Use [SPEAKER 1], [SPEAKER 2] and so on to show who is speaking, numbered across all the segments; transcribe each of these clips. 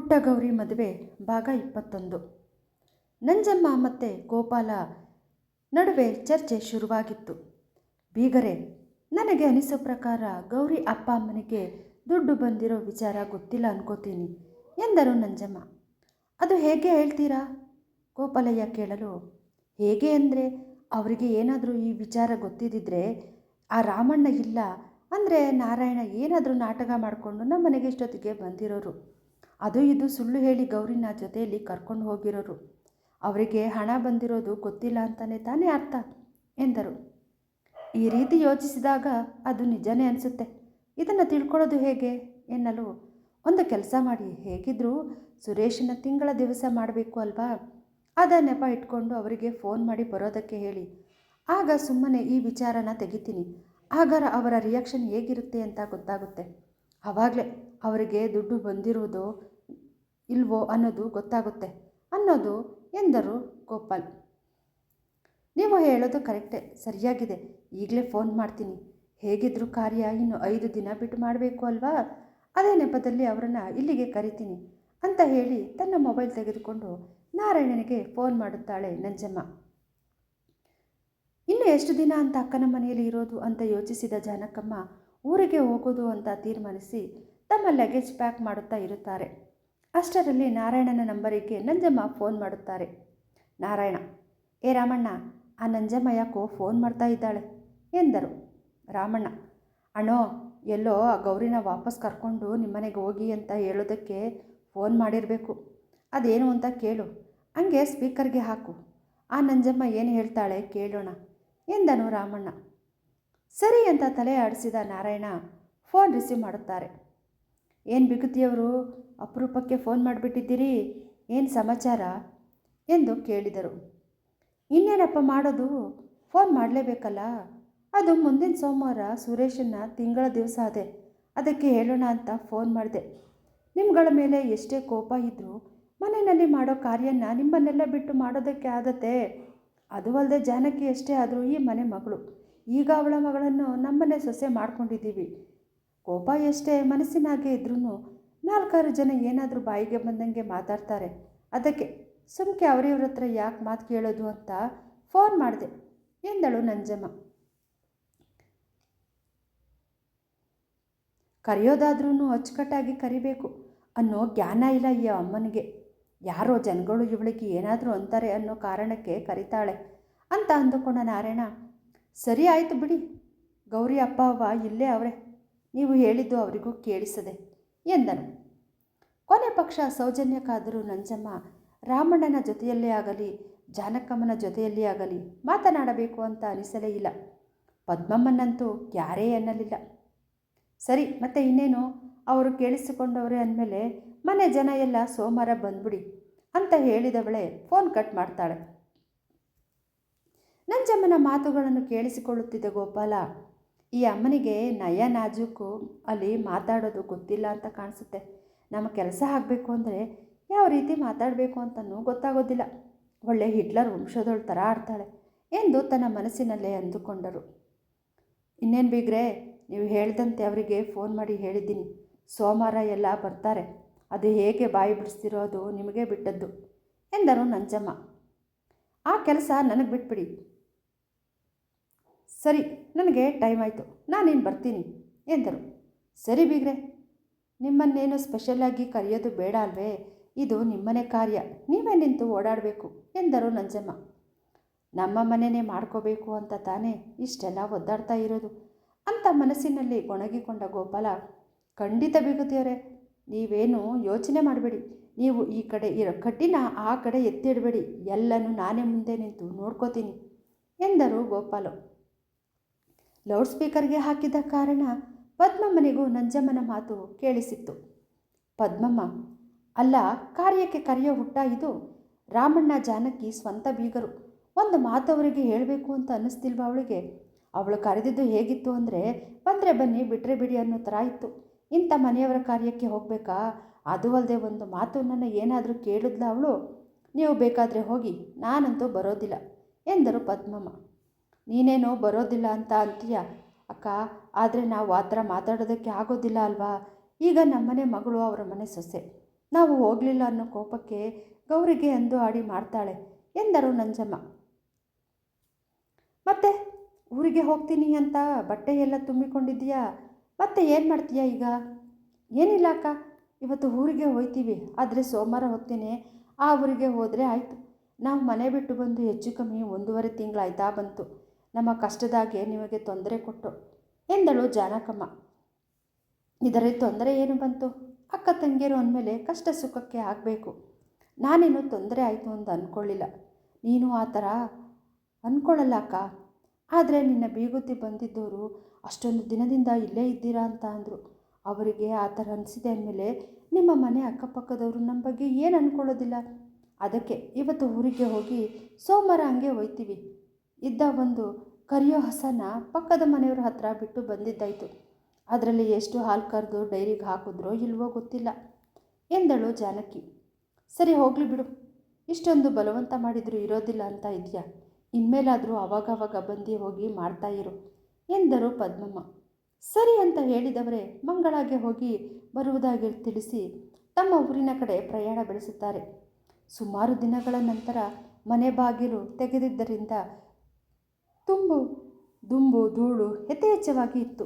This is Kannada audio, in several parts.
[SPEAKER 1] ಪುಟ್ಟ ಗೌರಿ ಮದುವೆ ಭಾಗ ಇಪ್ಪತ್ತೊಂದು. ನಂಜಮ್ಮ ಮತ್ತು ಗೋಪಾಲ ನಡುವೆ ಚರ್ಚೆ ಶುರುವಾಗಿತ್ತು. ಬೀಗರೆ, ನನಗೆ ಅನಿಸೋ ಪ್ರಕಾರ ಗೌರಿ ಅಪ್ಪ ಅಮ್ಮನಿಗೆ ದುಡ್ಡು ಬಂದಿರೋ ವಿಚಾರ ಗೊತ್ತಿಲ್ಲ ಅನ್ಕೋತೀನಿ ಎಂದರು ನಂಜಮ್ಮ. ಅದು ಹೇಗೆ ಹೇಳ್ತೀರಾ? ಗೋಪಾಲಯ್ಯ ಕೇಳಲು, ಹೇಗೆ ಅಂದರೆ ಅವರಿಗೆ ಏನಾದರೂ ಈ ವಿಚಾರ ಗೊತ್ತಿದ್ದಿದ್ರೆ ಆ ರಾಮಣ್ಣ ಇಲ್ಲ ಅಂದರೆ ನಾರಾಯಣ ಏನಾದರೂ ನಾಟಕ ಮಾಡಿಕೊಂಡು ನಮ್ಮ ಮನೆಗೆ ಇಷ್ಟೊತ್ತಿಗೆ ಬಂದಿರೋರು. ಅದು ಇದು ಸುಳ್ಳು ಹೇಳಿ ಗೌರಿನ ಜೊತೆಯಲ್ಲಿ ಕರ್ಕೊಂಡು ಹೋಗಿರೋರು. ಅವರಿಗೆ ಹಣ ಬಂದಿರೋದು ಗೊತ್ತಿಲ್ಲ ಅಂತಲೇ ತಾನೇ ಅರ್ಥ ಎಂದರು. ಈ ರೀತಿ ಯೋಚಿಸಿದಾಗ ಅದು ನಿಜನೇ ಅನಿಸುತ್ತೆ. ಇದನ್ನು ತಿಳ್ಕೊಳ್ಳೋದು ಹೇಗೆ ಎನ್ನಲು, ಒಂದು ಕೆಲಸ ಮಾಡಿ. ಹೇಗಿದ್ದರೂ ಸುರೇಶನ ತಿಂಗಳ ದಿವಸ ಮಾಡಬೇಕು ಅಲ್ವಾ? ಅದ ನೆಪ ಇಟ್ಕೊಂಡು ಅವರಿಗೆ ಫೋನ್ ಮಾಡಿ ಬರೋದಕ್ಕೆ ಹೇಳಿ. ಆಗ ಸುಮ್ಮನೆ ಈ ವಿಚಾರನ ತೆಗಿತೀನಿ. ಆಗ ಅವರ ರಿಯಾಕ್ಷನ್ ಹೇಗಿರುತ್ತೆ ಅಂತ ಗೊತ್ತಾಗುತ್ತೆ. ಆವಾಗಲೇ ಅವರಿಗೆ ದುಡ್ಡು ಬಂದಿರುವುದೋ ಇಲ್ವೋ ಅನ್ನೋದು ಗೊತ್ತಾಗುತ್ತೆ. ಅನ್ನೋದು ಎಂದರು ಗೋಪಾಲ್. ನೀವು ಹೇಳೋದು ಕರೆಕ್ಟೇ, ಸರಿಯಾಗಿದೆ. ಈಗಲೇ ಫೋನ್ ಮಾಡ್ತೀನಿ. ಹೇಗಿದ್ರೂ ಕಾರ್ಯ ಇನ್ನು ಐದು ದಿನ ಬಿಟ್ಟು ಮಾಡಬೇಕು ಅಲ್ವಾ? ಅದೇ ನೆಪದಲ್ಲಿ ಅವರನ್ನು ಇಲ್ಲಿಗೆ ಕರಿತೀನಿ ಅಂತ ಹೇಳಿ ತನ್ನ ಮೊಬೈಲ್ ತೆಗೆದುಕೊಂಡು ನಾರಾಯಣನಿಗೆ ಫೋನ್ ಮಾಡುತ್ತಾಳೆ ನಂಜಮ್ಮ. ಇನ್ನು ಎಷ್ಟು ದಿನ ಅಂತ ಅಕ್ಕನ ಮನೆಯಲ್ಲಿ ಇರೋದು ಅಂತ ಯೋಚಿಸಿದ ಜಾನಕಮ್ಮ ಊರಿಗೆ ಹೋಗೋದು ಅಂತ ತೀರ್ಮಾನಿಸಿ ತಮ್ಮ ಲಗೇಜ್ ಪ್ಯಾಕ್ ಮಾಡುತ್ತಾ ಇರುತ್ತಾರೆ. ಅಷ್ಟರಲ್ಲಿ ನಾರಾಯಣನ ನಂಬರಿಗೆ ನಂಜಮ್ಮ ಫೋನ್ ಮಾಡುತ್ತಾರೆ. ನಾರಾಯಣ, ಏ ರಾಮಣ್ಣ, ಆ ನಂಜಮ್ಮ ಯಾಕೋ ಫೋನ್ ಮಾಡ್ತಾ ಇದ್ದಾಳೆ? ಎಂದರು. ರಾಮಣ್ಣ, ಅಣ್ಣೋ, ಎಲ್ಲೋ ಆ ಗೌರಿನ ವಾಪಸ್ ಕರ್ಕೊಂಡು ನಿಮ್ಮನೆಗೆ ಹೋಗಿ ಅಂತ ಹೇಳೋದಕ್ಕೆ ಫೋನ್ ಮಾಡಿರಬೇಕು. ಅದೇನು ಅಂತ ಕೇಳು. ಹಂಗೆ ಸ್ಪೀಕರ್ಗೆ ಹಾಕು. ಆ ನಂಜಮ್ಮ ಏನು ಹೇಳ್ತಾಳೆ ಕೇಳೋಣ. ಎಂದನು ರಾಮಣ್ಣ. ಸರಿ ಅಂತ ತಲೆ ಆಡಿಸಿದ ನಾರಾಯಣ ಫೋನ್ ರಿಸೀವ್ ಮಾಡುತ್ತಾರೆ. ಏನು ಬಿಗುತಿಯವರು? ಅಪರೂಪಕ್ಕೆ ಫೋನ್ ಮಾಡಿಬಿಟ್ಟಿದ್ದೀರಿ? ಏನು ಸಮಾಚಾರ? ಎಂದು ಕೇಳಿದರು. ಇನ್ನೇನಪ್ಪ ಮಾಡೋದು? ಫೋನ್ ಮಾಡಲೇಬೇಕಲ್ಲ? ಅದು ಮುಂದಿನ ಸೋಮವಾರ ಸುರೇಶನ್ನ ತಿಂಗಳ ದಿವಸ ಅದೇ. ಅದಕ್ಕೆ ಹೇಳೋಣ ಅಂತ ಫೋನ್ ಮಾಡಿದೆ. ನಿಮ್ಗಳ ಮೇಲೆ ಎಷ್ಟೇ ಕೋಪ ಇದ್ದರೂ ಮನೆಯಲ್ಲಿ ಮಾಡೋ ಕಾರ್ಯನ ನಿಮ್ಮನ್ನೆಲ್ಲ ಬಿಟ್ಟು ಮಾಡೋದಕ್ಕೆ ಆಗತ್ತೆ ಅದು ಅಲ್ಲದೆ ಜಾನಕಿ ಎಷ್ಟೇ ಆದರೂ ಈ ಮನೆ ಮಗಳು. ಈಗ ಅವಳ ಮಗಳನ್ನು ನಮ್ಮನೆ ಸೊಸೆ ಮಾಡ್ಕೊಂಡಿದ್ದೀವಿ. ಕೋಪ ಎಷ್ಟೇ ಮನಸ್ಸಿನಾಗೆ ಇದ್ರೂ ನಾಲ್ಕಾರು ಜನ ಏನಾದರೂ ಬಾಯಿಗೆ ಬಂದಂಗೆ ಮಾತಾಡ್ತಾರೆ. ಅದಕ್ಕೆ, ಸುಮ್ಕೆ ಅವರಿವ್ರ ಹತ್ರ ಯಾಕೆ ಮಾತು ಕೇಳೋದು ಅಂತ ಫೋನ್ ಮಾಡಿದೆ. ಎಂದಳು ನಂಜಮ್ಮ. ಕರೆಯೋದಾದ್ರೂ ಅಚ್ಚುಕಟ್ಟಾಗಿ ಕರಿಬೇಕು. ಅನ್ನೋ ಜ್ಞಾನ ಇಲ್ಲ ಈ ಅಮ್ಮನಿಗೆ. ಯಾರೋ ಜನಗಳು ಇವಳಿಗೆ ಏನಾದರೂ ಅಂತಾರೆ ಅನ್ನೋ ಕಾರಣಕ್ಕೆ ಕರಿತಾಳೆ. ಅಂತ ಅಂದುಕೊಂಡ ನಾರಾಯಣ, ಸರಿ ಆಯಿತು ಬಿಡಿ. ಗೌರಿ ಅಪ್ಪ ಅವ್ವ ಇಲ್ಲೇ ಅವರೇ. ನೀವು ಹೇಳಿದ್ದು ಅವರಿಗೂ ಕೇಳಿಸದೆ. ಎಂದನು ಕೊನೆ ಪಕ್ಷ ಸೌಜನ್ಯಕ್ಕಾದರೂ ನಂಜಮ್ಮ ರಾಮಣ್ಣನ ಜೊತೆಯಲ್ಲೇ ಆಗಲಿ, ಜಾನಕಮ್ಮನ ಜೊತೆಯಲ್ಲೇ ಆಗಲಿ ಮಾತನಾಡಬೇಕು ಅಂತ ಅನಿಸಲೇ ಇಲ್ಲ. ಪದ್ಮಮ್ಮನಂತೂ ಯಾರೇ ಅನ್ನಲಿಲ್ಲ. ಸರಿ, ಮತ್ತೆ ಇನ್ನೇನು? ಅವರು ಕೇಳಿಸಿಕೊಂಡವರೇ ಅಂದಮೇಲೆ, ಮನೆ ಜನ ಎಲ್ಲ ಸೋಮವಾರ ಬಂದ್ಬಿಡಿ ಅಂತ ಹೇಳಿದವಳೆ ಫೋನ್ ಕಟ್ ಮಾಡ್ತಾಳೆ. ನಂಜಮ್ಮನ ಮಾತುಗಳನ್ನು ಕೇಳಿಸಿಕೊಳ್ಳುತ್ತಿದ್ದ ಗೋಪಾಲ ಈ ಅಮ್ಮನಿಗೆ ನಯ ನಾಜೂಕು ಅಲ್ಲಿ ಮಾತಾಡೋದು ಗೊತ್ತಿಲ್ಲ ಅಂತ ಕಾಣಿಸುತ್ತೆ. ನಮ್ಮ ಕೆಲಸ ಆಗಬೇಕು ಅಂದರೆ ಯಾವ ರೀತಿ ಮಾತಾಡಬೇಕು ಅಂತನೂ ಗೊತ್ತಾಗೋದಿಲ್ಲ. ಒಳ್ಳೆ ಹಿಟ್ಲರ್ ವಂಶದೊಳ ಥರ ಆಡ್ತಾಳೆ ಎಂದು ತನ್ನ ಮನಸ್ಸಿನಲ್ಲೇ ಅಂದುಕೊಂಡರು. ಇನ್ನೇನು ಬೀಗ್ರೆ, ನೀವು ಹೇಳ್ದಂತೆ ಅವರಿಗೆ ಫೋನ್ ಮಾಡಿ ಹೇಳಿದ್ದೀನಿ. ಸೋಮವಾರ ಎಲ್ಲ ಬರ್ತಾರೆ. ಅದು ಹೇಗೆ ಬಾಯಿ ಬಿಡಿಸ್ತಿರೋ ಅದು ನಿಮಗೆ ಬಿಟ್ಟದ್ದು ಎಂದರು ನಂಜಮ್ಮ. ಆ ಕೆಲಸ ನನಗೆ ಬಿಟ್ಬಿಡಿ. ಸರಿ, ನನಗೆ ಟೈಮ್ ಆಯಿತು. ನಾನೇನು ಬರ್ತೀನಿ? ಎಂದರು. ಸರಿ ಬೀಗ್ರೆ, ನಿಮ್ಮನ್ನೇನು ಸ್ಪೆಷಲ್ಲಾಗಿ ಕರೆಯೋದು ಬೇಡ ಅಲ್ವೇ? ಇದು ನಿಮ್ಮನೆ ಕಾರ್ಯ. ನೀವೇ ನಿಂತು ಓಡಾಡಬೇಕು, ಎಂದರು ನಂಜಮ್ಮ. ನಮ್ಮ ಮನೆಯೇ ಮಾಡ್ಕೋಬೇಕು ಅಂತ ತಾನೇ ಇಷ್ಟೆಲ್ಲ ಒದ್ದಾಡ್ತಾ ಇರೋದು. ಅಂತ ಮನಸ್ಸಿನಲ್ಲಿ ಒಣಗಿಕೊಂಡ ಗೋಪಾಲ, ಖಂಡಿತ ಬಿಗುತ್ತಿಯವರೇ ನೀವೇನು ಯೋಚನೆ ಮಾಡಬೇಡಿ. ನೀವು ಈ ಕಡೆ ಇರೋ ಕಡ್ಡಿನ ಆ ಕಡೆ ಎತ್ತಿಡಬೇಡಿ. ಎಲ್ಲನೂ ನಾನೇ ಮುಂದೆ ನಿಂತು ನೋಡ್ಕೋತೀನಿ, ಎಂದರು ಗೋಪಾಲು. ಲೌಡ್ ಸ್ಪೀಕರ್ಗೆ ಹಾಕಿದ ಕಾರಣ ಪದ್ಮಮ್ಮನಿಗೂ ನಂಜಮ್ಮನ ಮಾತು ಕೇಳಿಸಿತ್ತು. ಪದ್ಮಮ್ಮ, ಅಲ್ಲ, ಕಾರ್ಯಕ್ಕೆ ಕರೆಯೋ ಹುಟ್ಟ ಇದು. ರಾಮಣ್ಣ ಜಾನಕಿ ಸ್ವಂತ ಬೀಗರು. ಒಂದು ಮಾತು ಅವರಿಗೆ ಹೇಳಬೇಕು ಅಂತ ಅನ್ನಿಸ್ತಿಲ್ವಾ ಅವಳಿಗೆ? ಅವಳು ಕರೆದಿದ್ದು ಹೇಗಿತ್ತು ಅಂದರೆ, ಬಂದರೆ ಬನ್ನಿ ಬಿಟ್ಟರೆ ಬಿಡಿ ಅನ್ನೋ ಥರ ಇತ್ತು. ಇಂಥ ಮನೆಯವರ ಕಾರ್ಯಕ್ಕೆ ಹೋಗಬೇಕಾ? ಅದು ಅಲ್ಲದೆ ಒಂದು ಮಾತು ನನ್ನ ಏನಾದರೂ ಕೇಳಿದ್ಲ ಅವಳು? ನೀವು ಬೇಕಾದರೆ ಹೋಗಿ, ನಾನಂತೂ ಬರೋದಿಲ್ಲ, ಎಂದರು ಪದ್ಮಮ್ಮ. ನೀನೇನು ಬರೋದಿಲ್ಲ ಅಂತ ಅಂತೀಯ? ಅಕ್ಕ, ಆದರೆ ನಾವು ಆ ಥರ ಮಾತಾಡೋದಕ್ಕೆ ಆಗೋದಿಲ್ಲ ಅಲ್ವಾ? ಈಗ ನಮ್ಮನೆ ಮಗಳು ಅವರ ಮನೆ ಸೊಸೆ. ನಾವು ಹೋಗಲಿಲ್ಲ ಅನ್ನೋ ಕೋಪಕ್ಕೆ ಗೌರಿಗೆ ಅಂದು ಆಡಿ ಮಾಡ್ತಾಳೆ. ಎಂದರು ನಂಜಮ್ಮ. ಮತ್ತೆ, ಊರಿಗೆ ಹೋಗ್ತೀನಿ ಅಂತ ಬಟ್ಟೆ ಎಲ್ಲ ತುಂಬಿಕೊಂಡಿದ್ದೀಯಾ? ಮತ್ತೆ ಏನು ಮಾಡ್ತೀಯಾ ಈಗ? ಏನಿಲ್ಲ ಅಕ್ಕ, ಇವತ್ತು ಊರಿಗೆ ಹೋಗ್ತೀವಿ ಆದರೆ ಸೋಮವಾರ ಹೋಗ್ತೀನಿ. ಆ ಊರಿಗೆ ಹೋದರೆ ಆಯಿತು. ನಾವು ಮನೆ ಬಿಟ್ಟು ಬಂದು ಹೆಚ್ಚು ಕಮ್ಮಿ ಒಂದೂವರೆ ತಿಂಗಳಾಯ್ತಾ ಬಂತು. ನಮ್ಮ ಕಷ್ಟದಾಗೆ ನಿಮಗೆ ತೊಂದರೆ ಕೊಟ್ಟು ಎಂದಳು ಜಾನಕಮ್ಮ. ಇದರಲ್ಲಿ ತೊಂದರೆ ಏನು ಬಂತು? ಅಕ್ಕ ತಂಗಿಯರು ಅಂದಮೇಲೆ ಕಷ್ಟ ಸುಖಕ್ಕೆ ಆಗಬೇಕು. ನಾನೇನು ತೊಂದರೆ ಆಯಿತು ಅಂತ ಅಂದ್ಕೊಳ್ಳಿಲ್ಲ ನೀನು ಆ ಥರ ಅಂದ್ಕೊಳ್ಳಲ್ಲ ಅಕ್ಕ. ಆದರೆ ನಿನ್ನ ಬೀಗುತ್ತಿ ಬಂದಿದ್ದವರು ಅಷ್ಟೊಂದು ದಿನದಿಂದ ಇಲ್ಲೇ ಇದ್ದೀರಾ ಅಂತ ಅಂದರು. ಅವರಿಗೆ ಆ ಥರ ಅನಿಸಿದೆ ಅಂದಮೇಲೆ ನಿಮ್ಮ ಮನೆ ಅಕ್ಕಪಕ್ಕದವರು ನಮ್ಮ ಬಗ್ಗೆ ಏನು ಅಂದ್ಕೊಳ್ಳೋದಿಲ್ಲ ಅದಕ್ಕೆ ಇವತ್ತು ಊರಿಗೆ ಹೋಗಿ ಸೋಮವಾರ ಹಂಗೆ ಹೋಯ್ತೀವಿ. ಇದ್ದ ಒಂದು ಕರಿಯೋ ಹಸನ ಪಕ್ಕದ ಮನೆಯವ್ರ ಹತ್ರ ಬಿಟ್ಟು ಬಂದಿದ್ದಾಯಿತು. ಅದರಲ್ಲಿ ಎಷ್ಟು ಹಾಲು ಕರೆದು ಡೈರಿಗೆ ಹಾಕಿದ್ರೋ ಇಲ್ವೋ ಗೊತ್ತಿಲ್ಲ ಎಂದಳು ಜಾನಕಿ. ಸರಿ ಹೋಗಲಿ ಬಿಡು, ಇಷ್ಟೊಂದು ಬಲವಂತ ಮಾಡಿದರೂ ಇರೋದಿಲ್ಲ ಅಂತ ಇದೆಯಾ? ಇನ್ಮೇಲಾದರೂ ಅವಾಗವಾಗ ಬಂದು ಹೋಗಿ ಮಾಡ್ತಾ ಇರು ಎಂದರು ಪದ್ಮಮ್ಮ. ಸರಿ ಅಂತ ಹೇಳಿದವರೇ ಮಂಗಳಾಗೆ ಹೋಗಿ ಬರುವುದಾಗಿ ತಿಳಿಸಿ ತಮ್ಮ ಊರಿನ ಕಡೆ ಪ್ರಯಾಣ ಬೆಳೆಸುತ್ತಾರೆ. ಸುಮಾರು ದಿನಗಳ ನಂತರ ಮನೆ ಬಾಗಿಲು ತೆಗೆದಿದ್ದರಿಂದ ತುಂಬು ದುಂಬು, ಧೂಳು ಯಥೇಚ್ಛವಾಗಿ ಇತ್ತು.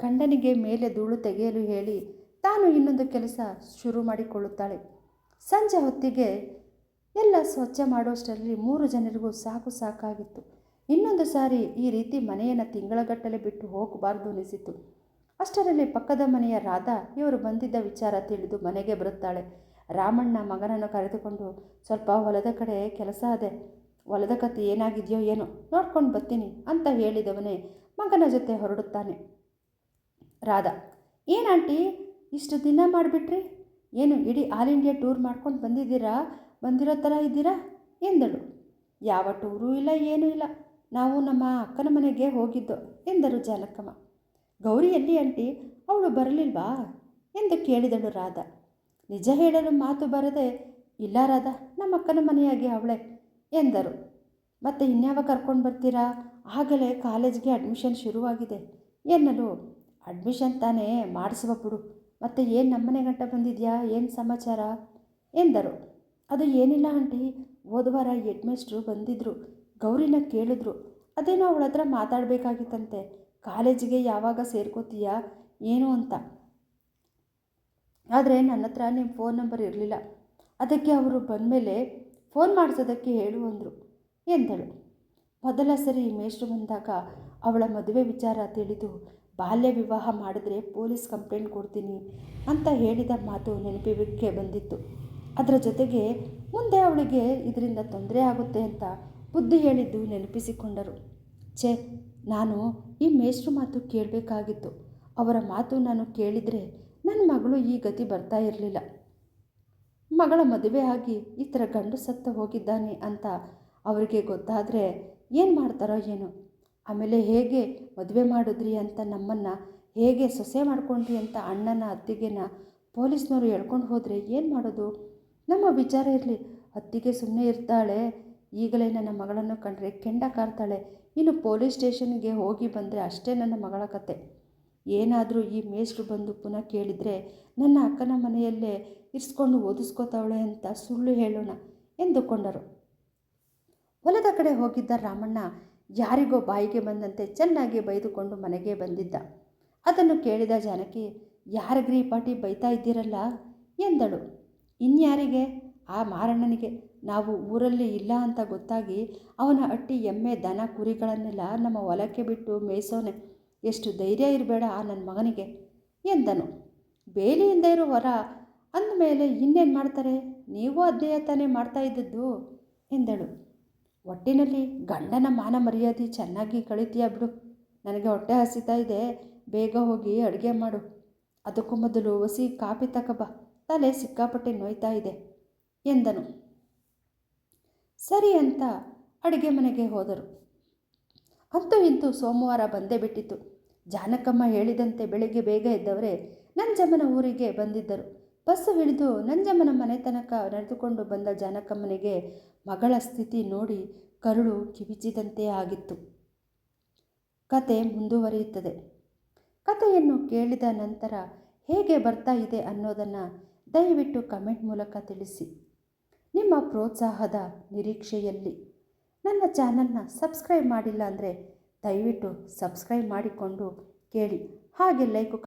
[SPEAKER 1] ಗಂಡನಿಗೆ ಮೇಲೆ ಧೂಳು ತೆಗೆಯಲು ಹೇಳಿ ತಾನು ಇನ್ನೊಂದು ಕೆಲಸ ಶುರು ಮಾಡಿಕೊಳ್ಳುತ್ತಾಳೆ. ಸಂಜೆ ಹೊತ್ತಿಗೆ ಎಲ್ಲ ಸ್ವಚ್ಛ ಮಾಡುವಷ್ಟರಲ್ಲಿ ಮೂರು ಜನರಿಗೂ ಸಾಕು ಸಾಕಾಗಿತ್ತು. ಇನ್ನೊಂದು ಸಾರಿ ಈ ರೀತಿ ಮನೆಯನ್ನು ತಿಂಗಳಗಟ್ಟಲೆ ಬಿಟ್ಟು ಹೋಗಬಾರ್ದು ಅನಿಸಿತು. ಅಷ್ಟರಲ್ಲಿ ಪಕ್ಕದ ಮನೆಯ ರಾಧಾ ಇವರು ಬಂದಿದ್ದ ವಿಚಾರ ತಿಳಿದು ಮನೆಗೆ ಬರುತ್ತಾಳೆ. ರಾಮಣ್ಣ ಮಗನನ್ನು ಕರೆದುಕೊಂಡು ಸ್ವಲ್ಪ ಹೊಲದ ಕಡೆ ಕೆಲಸ ಅದೆ. ಹೊಲದ ಕತೆ ಏನಾಗಿದೆಯೋ ಏನೋ ನೋಡ್ಕೊಂಡು ಬರ್ತೀನಿ ಅಂತ ಹೇಳಿದವನೇ ಮಗನ ಜೊತೆ ಹೊರಡುತ್ತಾನೆ. ರಾಧಾ ಏನಂಟಿ ಇಷ್ಟು ದಿನ ಮಾಡಿಬಿಟ್ರಿ? ಏನು ಇಡೀ ಆಲ್ ಇಂಡಿಯಾ ಟೂರ್ ಮಾಡ್ಕೊಂಡು ಬಂದಿದ್ದೀರಾ? ಬಂದಿರೋ ಥರ ಇದ್ದೀರಾ? ಎಂದಳು. ಯಾವ ಟೂರೂ ಇಲ್ಲ, ಏನೂ ಇಲ್ಲ. ನಾವು ನಮ್ಮ ಅಕ್ಕನ ಮನೆಗೆ ಹೋಗಿದ್ದೋ, ಎಂದರು ಜಾಲಕ್ಕಮ್ಮ ಗೌರಿ, ಎಲ್ಲಿ ಆಂಟಿ? ಅವಳು ಬರಲಿಲ್ವಾ? ಎಂದು ಕೇಳಿದಳು ರಾಧಾ. ನಿಜ ಹೇಳಲು ಮಾತು ಬರದೆ, ಇಲ್ಲ ರಾಧಾ, ನಮ್ಮ ಅಕ್ಕನ ಮನೆಯಾಗಿ ಅವಳೆ. ಎಂದರು. ಮತ್ತೆ ಇನ್ಯಾವ ಕರ್ಕೊಂಡು ಬರ್ತೀರಾ? ಆಗಲೇ ಕಾಲೇಜ್ಗೆ ಅಡ್ಮಿಷನ್ ಶುರುವಾಗಿದೆ. ಎನ್ನಲು, ಅಡ್ಮಿಷನ್ ತಾನೇ ಮಾಡಿಸುವ ಬಿಡು. ಮತ್ತು ಏನು ನಮ್ಮನೆ ಗಂಟ ಬಂದಿದೆಯಾ? ಏನು ಸಮಾಚಾರ? ಎಂದರು. ಅದು ಏನಿಲ್ಲ ಆಂಟಿ. ಹೋದ ವಾರ ಹೆಡ್ಮೇಸ್ಟ್ರು ಬಂದಿದ್ದರು ಗೌರಿನ ಕೇಳಿದ್ರು. ಅದೇನೋ ಅವಳ ಹತ್ರ ಮಾತಾಡಬೇಕಾಗಿತ್ತಂತೆ. ಕಾಲೇಜಿಗೆ ಯಾವಾಗ ಸೇರ್ಕೋತೀಯಾ? ಏನು ಅಂತ. ಆದರೆ ನನ್ನ ಹತ್ರ ನಿಮ್ಮ ಫೋನ್ ನಂಬರ್ ಇರಲಿಲ್ಲ. ಅದಕ್ಕೆ ಅವರು ಬಂದಮೇಲೆ ಫೋನ್ ಮಾಡಿಸೋದಕ್ಕೆ ಹೇಳು ಅಂದರು. ಎಂದಳು. ಮೊದಲ ಸರಿ ಮೇಷ್ಟ್ರು ಬಂದಾಗ ಅವಳ ಮದುವೆ ವಿಚಾರ ತಿಳಿದು, ಬಾಲ್ಯ ವಿವಾಹ ಮಾಡಿದ್ರೆ ಪೊಲೀಸ್ ಕಂಪ್ಲೇಂಟ್ ಕೊಡ್ತೀನಿ ಅಂತ ಹೇಳಿದ ಮಾತು ನೆನಪಿಗೆ ಬಂದಿತ್ತು. ಅದರ ಜೊತೆಗೆ ಮುಂದೆ ಅವಳಿಗೆ ಇದರಿಂದ ತೊಂದರೆ ಆಗುತ್ತೆ ಅಂತ ಬುದ್ಧಿ ಹೇಳಿದ್ದು ನೆನಪಿಸಿಕೊಂಡರು. ಛೇ, ನಾನು ಈ ಮೇಷ್ಟ್ರ ಮಾತು ಕೇಳಬೇಕಾಗಿತ್ತು. ಅವರ ಮಾತು ನಾನು ಕೇಳಿದರೆ ನನ್ನ ಮಗಳು ಈ ಗತಿ ಬರ್ತಾ ಇರಲಿಲ್ಲ. ಮಗಳ ಮದುವೆ ಆಗಿ ಈ ಥರ ಗಂಡು ಸತ್ತ ಹೋಗಿದ್ದಾನೆ ಅಂತ ಅವರಿಗೆ ಗೊತ್ತಾದರೆ ಏನು ಮಾಡ್ತಾರೋ ಏನೋ? ಆಮೇಲೆ ಹೇಗೆ ಮದುವೆ ಮಾಡಿದ್ರಿ ಅಂತ ನಮ್ಮನ್ನು ಹೇಗೆ ಸೊಸೆ ಮಾಡ್ಕೊಂಡ್ರಿ ಅಂತ ಅಣ್ಣನ ಅತ್ತಿಗೆನ ಪೊಲೀಸ್ನವರು ಎಳ್ಕೊಂಡು ಹೋದರೆ ಏನು ಮಾಡೋದು? ನಮ್ಮ ವಿಚಾರ ಇರಲಿ. ಅತ್ತಿಗೆ ಸುಮ್ಮನೆ ಇರ್ತಾಳೆ. ಈಗಲೇ ನನ್ನ ಮಗಳನ್ನು ಕಂಡ್ರೆ ಕೆಂಡ ಕಾರ್ತಾಳೆ ಇನ್ನು ಪೊಲೀಸ್ ಸ್ಟೇಷನ್ಗೆ ಹೋಗಿ ಬಂದರೆ ಅಷ್ಟೇ ನನ್ನ ಮಗಳ ಕತೆ. ಏನಾದರೂ ಈ ಮೇಷ್ಟ್ರು ಬಂದು ಪುನಃ ಕೇಳಿದರೆ ನನ್ನ ಅಕ್ಕನ ಮನೆಯಲ್ಲೇ ಇರಿಸ್ಕೊಂಡು ಓದಿಸ್ಕೋತಾವಳೆ ಅಂತ ಸುಳ್ಳು ಹೇಳೋಣ ಎಂದುಕೊಂಡರು. ಹೊಲದ ಕಡೆ ಹೋಗಿದ್ದ ರಾಮಣ್ಣ ಯಾರಿಗೋ ಬಾಯಿಗೆ ಬಂದಂತೆ ಚೆನ್ನಾಗಿ ಬೈದುಕೊಂಡು ಮನೆಗೆ ಬಂದಿದ್ದ. ಅದನ್ನು ಕೇಳಿದ ಜಾನಕಿ, ಯಾರಿಗ್ರಿ ಪಾಟಿ ಬೈತಾ ಇದ್ದೀರಲ್ಲ? ಎಂದಳು. ಇನ್ಯಾರಿಗೆ? ಆ ಮಾರಣ್ಣನಿಗೆ ನಾವು ಊರಲ್ಲಿ ಇಲ್ಲ ಅಂತ ಗೊತ್ತಾಗಿ ಅವನ ಅಟ್ಟಿ ಎಮ್ಮೆ, ದನ, ಕುರಿಗಳನ್ನೆಲ್ಲ ನಮ್ಮ ಹೊಲಕ್ಕೆ ಬಿಟ್ಟು ಮೇಯ್ಸೋನೆ. ಎಷ್ಟು ಧೈರ್ಯ ಇರಬೇಡ ಆ ನನ್ನ ಮಗನಿಗೆ, ಎಂದನು. ಬೇಲಿಯಿಂದ ಇರೋ ಹೊರ ಅಂದಮೇಲೆ ಇನ್ನೇನು ಮಾಡ್ತಾರೆ? ನೀವು ಅದೇ ತಾನೇ ಮಾಡ್ತಾ ಇದ್ದದ್ದು, ಎಂದಳು. ಒಟ್ಟಿನಲ್ಲಿ ಗಂಡನ ಮಾನ ಮರ್ಯಾದೆ ಚೆನ್ನಾಗಿ ಕಳಿತೀಯ ಬಿಡು. ನನಗೆ ಹೊಟ್ಟೆ ಹಸಿತಾ ಇದೆ. ಬೇಗ ಹೋಗಿ ಅಡುಗೆ ಮಾಡು. ಅದಕ್ಕೂ ಮೊದಲು ಹಸಿ ಕಾಪಿ ತಕಬ. ತಲೆ ಸಿಕ್ಕಾಪಟ್ಟೆ ನೋಯ್ತಾ ಇದೆ, ಎಂದನು. ಸರಿ ಅಂತ ಅಡುಗೆ ಮನೆಗೆ ಹೋದರು. ಅಂತೂ ಇಂತೂ ಸೋಮವಾರ ಬಂದೇ ಬಿಟ್ಟಿತು ಜಾನಕಮ್ಮ ಹೇಳಿದಂತೆ ಬೆಳಿಗ್ಗೆ ಬೇಗ ಎದ್ದವರೇ, ನಂಜಮ್ಮನ ಊರಿಗೆ ಬಂದಿದ್ದರು. ಬಸ್ಸು ಹಿಡಿದು ನಂಜಮ್ಮನ ಮನೆ ತನಕ ನಡೆದುಕೊಂಡು ಬಂದ ಜಾನಕಮ್ಮನಿಗೆ ಮಗಳ ಸ್ಥಿತಿ ನೋಡಿ ಕರುಳು ಕಿವಿಚಿದಂತೆ ಆಗಿತ್ತು. ಕತೆ ಮುಂದುವರಿಯುತ್ತದೆ. ಕತೆಯನ್ನು ಕೇಳಿದ ನಂತರ ಹೇಗೆ ಬರ್ತಾ ಇದೆ ಅನ್ನೋದನ್ನು ದಯವಿಟ್ಟು ಕಮೆಂಟ್ ಮೂಲಕ ತಿಳಿಸಿ. ನಿಮ್ಮ ಪ್ರೋತ್ಸಾಹದ ನಿರೀಕ್ಷೆಯಲ್ಲಿ. ನನ್ನ ಚಾನಲ್ನ ಸಬ್ಸ್ಕ್ರೈಬ್ ಮಾಡಿಲ್ಲ ಅಂದರೆ ದಯವಿಟ್ಟು ಸಬ್ಸ್ಕ್ರೈಬ್ ಮಾಡಿಕೊಂಡು ಕೇಳಿ. ಹಾಗೆ ಲೈಕು